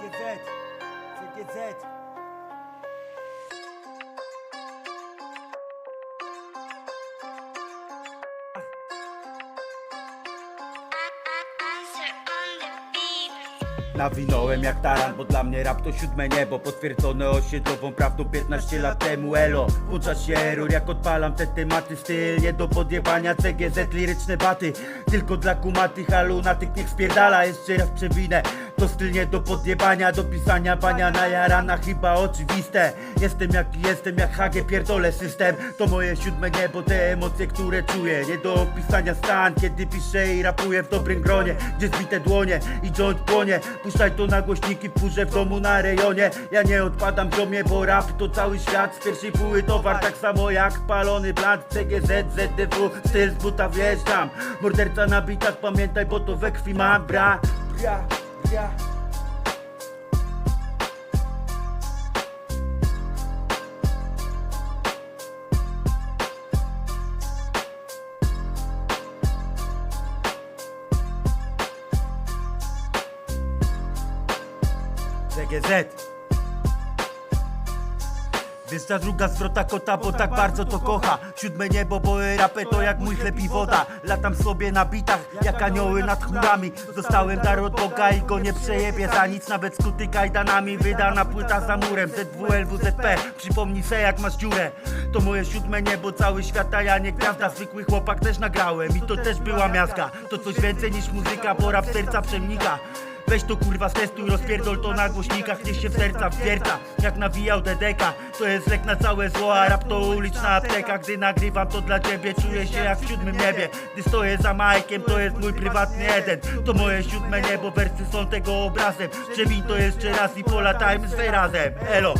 CGZ, CGZ. Nawinąłem jak taran, bo dla mnie rap to siódme niebo. Potwierdzone osiedlową prawdą 15 lat temu elo. Włącza się error jak odpalam te tematy. Styl nie do podjebania, CGZ liryczne baty. Tylko dla kumatych, a lunatyk niech spierdala. Jeszcze raz przewinę to styl nie do podjebania, do pisania bania. Na jarana chyba oczywiste. Jestem jaki jestem, jak HG pierdolę system. To moje siódme niebo, te emocje, które czuję. Nie do opisania stan, kiedy piszę i rapuję w dobrym gronie. Gdzie zbite dłonie i joint płonie. Puszczaj to na głośniki w furze w domu na rejonie. Ja nie odpadam ziomie, bo rap to cały świat. Z pierwszej buły towar, tak samo jak palony blat. CGZ, ZDW, styl z buta wjeżdżam. Morderca na bitach, pamiętaj, bo to we krwi mam bra Bra, bra CGZ Wiesz ta druga zwrota kota, bo tak bardzo to kocha. Siódme niebo, bo rapę to jak mój chleb i woda. Latam sobie na bitach, jak anioły nad chmurami. Dostałem dar od Boga i go nie przejebię za nic. Nawet skuty kajdanami, wydana płyta za murem. ZWL, WZP, przypomnij se jak masz dziurę. To moje siódme niebo, cały świat, a ja nie gwiazda Zwykły chłopak też nagrałem i to też była miazga. To coś więcej niż muzyka, bo rap serca przemnika Weź to kurwa testuj, rozpierdol to na głośnikach, niech się w serca wwierca Jak nawijał DDK, to jest lek na całe zło A rap to uliczna apteka, gdy nagrywam to dla ciebie Czuję się jak w siódmym niebie, gdy stoję za majkiem To jest mój prywatny Eden, to moje siódme niebo Wersy są tego obrazem, przewiń to jeszcze raz i polatajmy z wyrazem Elo